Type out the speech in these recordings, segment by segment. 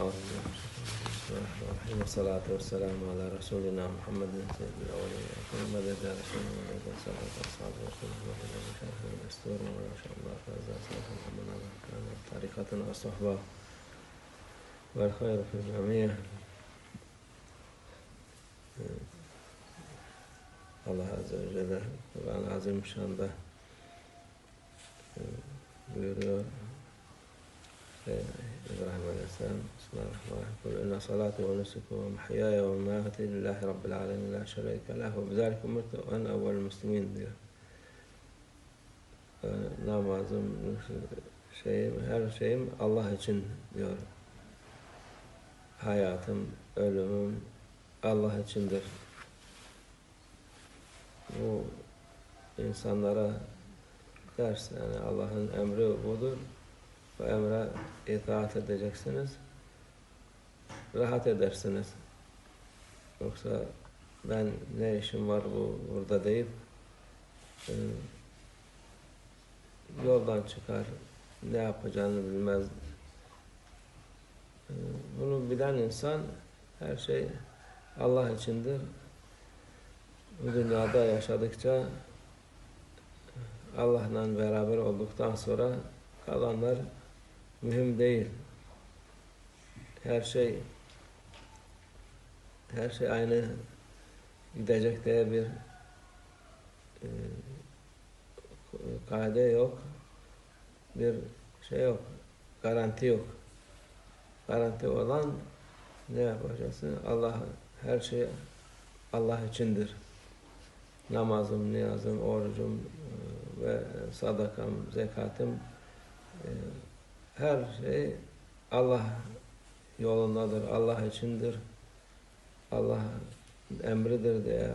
الرحيم والصلاة والسلام على رسولنا محمد سيد الأولين والآخرين مدد يا رسول الله مدد صلاة أصحاب رسول الله مدد مشاهد الأسطور وما شاء الله فاز صلاة محمد على كان طريقتنا الصحبة والخير في الجميع. Azze ve Celle Kur'an-ı Azimüşşan'da e, buyuruyor şey, İbrahim Aleyhisselam Bismillahirrahmanirrahim inna salati ve nusuku ve mahyaya ve mamati lillahi rabbil alemin la şerike lah ve bizalik umirtu ve en evvel muslimin diyor. E, namazım, şeyim, her şeyim Allah için diyor. Hayatım, ölümüm Allah içindir bu insanlara ders yani Allah'ın emri budur. Bu emre itaat edeceksiniz. Rahat edersiniz. Yoksa ben ne işim var bu burada deyip e, yoldan çıkar. Ne yapacağını bilmez. E, bunu bilen insan her şey Allah içindir bu dünyada yaşadıkça Allah'la beraber olduktan sonra kalanlar mühim değil. Her şey her şey aynı gidecek diye bir e, kaide yok. Bir şey yok. Garanti yok. Garanti olan ne yapacaksın? Allah her şey Allah içindir namazım, niyazım, orucum e, ve sadakam, zekatım e, her şey Allah yolundadır, Allah içindir. Allah emridir diye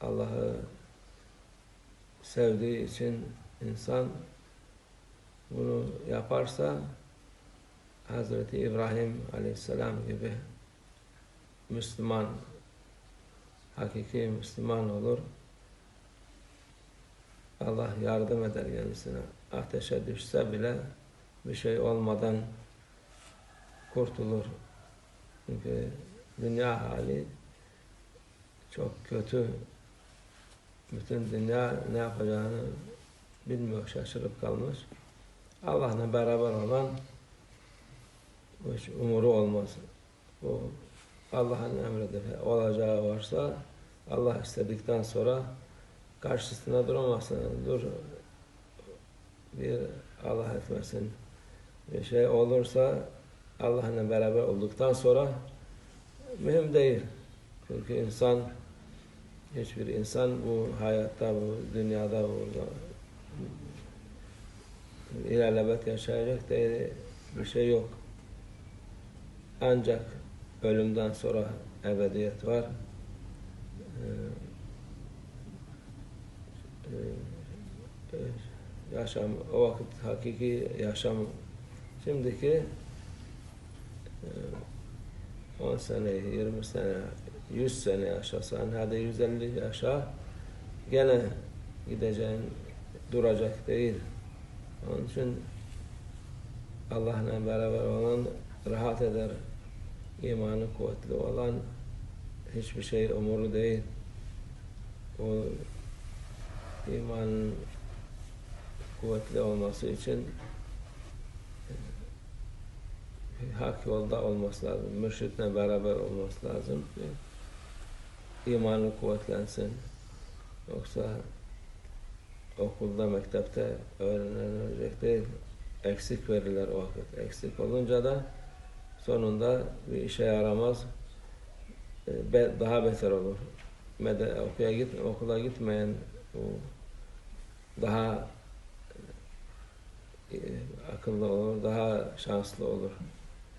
Allah'ı sevdiği için insan bunu yaparsa Hazreti İbrahim Aleyhisselam gibi Müslüman, hakiki Müslüman olur. Allah yardım eder kendisine. Ateşe düşse bile bir şey olmadan kurtulur. Çünkü dünya hali çok kötü. Bütün dünya ne yapacağını bilmiyor, şaşırıp kalmış. Allah'la beraber olan hiç umuru olmaz. Bu Allah'ın emridir. Olacağı varsa Allah istedikten sonra karşısına duramazsın. Dur bir Allah etmesin. Bir şey olursa Allah'la beraber olduktan sonra mühim değil. Çünkü insan hiçbir insan bu hayatta, bu dünyada burada ilerlebet yaşayacak diye bir şey yok. Ancak ölümden sonra ebediyet var. Ee, e, yaşam, o vakit hakiki yaşam şimdiki 10 sene, 20 sene, 100 sene yaşasan, hadi 150 yaşa gene gideceğin duracak değil. Onun için Allah'la beraber olan rahat eder. imanı kuvvetli olan hiçbir şey umuru değil. O imanın kuvvetli olması için hak yolda olması lazım. Mürşitle beraber olması lazım ki imanı kuvvetlensin. Yoksa okulda, mektepte öğrenilecek değil. Eksik verirler o vakit. Eksik olunca da sonunda bir işe yaramaz. Daha beter olur. Mede, okuya git, okula gitmeyen daha e, akıllı olur, daha şanslı olur.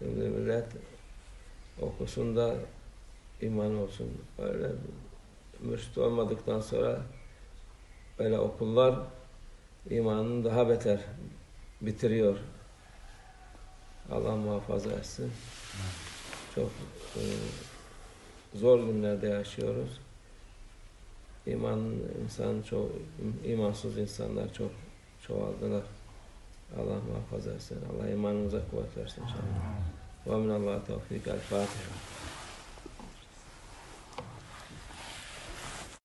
Şimdi millet okusun da iman olsun. Öyle mürşit olmadıktan sonra böyle okullar imanını daha beter bitiriyor. Allah muhafaza etsin. Çok e, zor günlerde yaşıyoruz. İman insan çok imansız insanlar çok çoğaldılar. Allah اللهم احفظ السنة الله يمنع زكوة الله ومن الله توفيق الفاتحة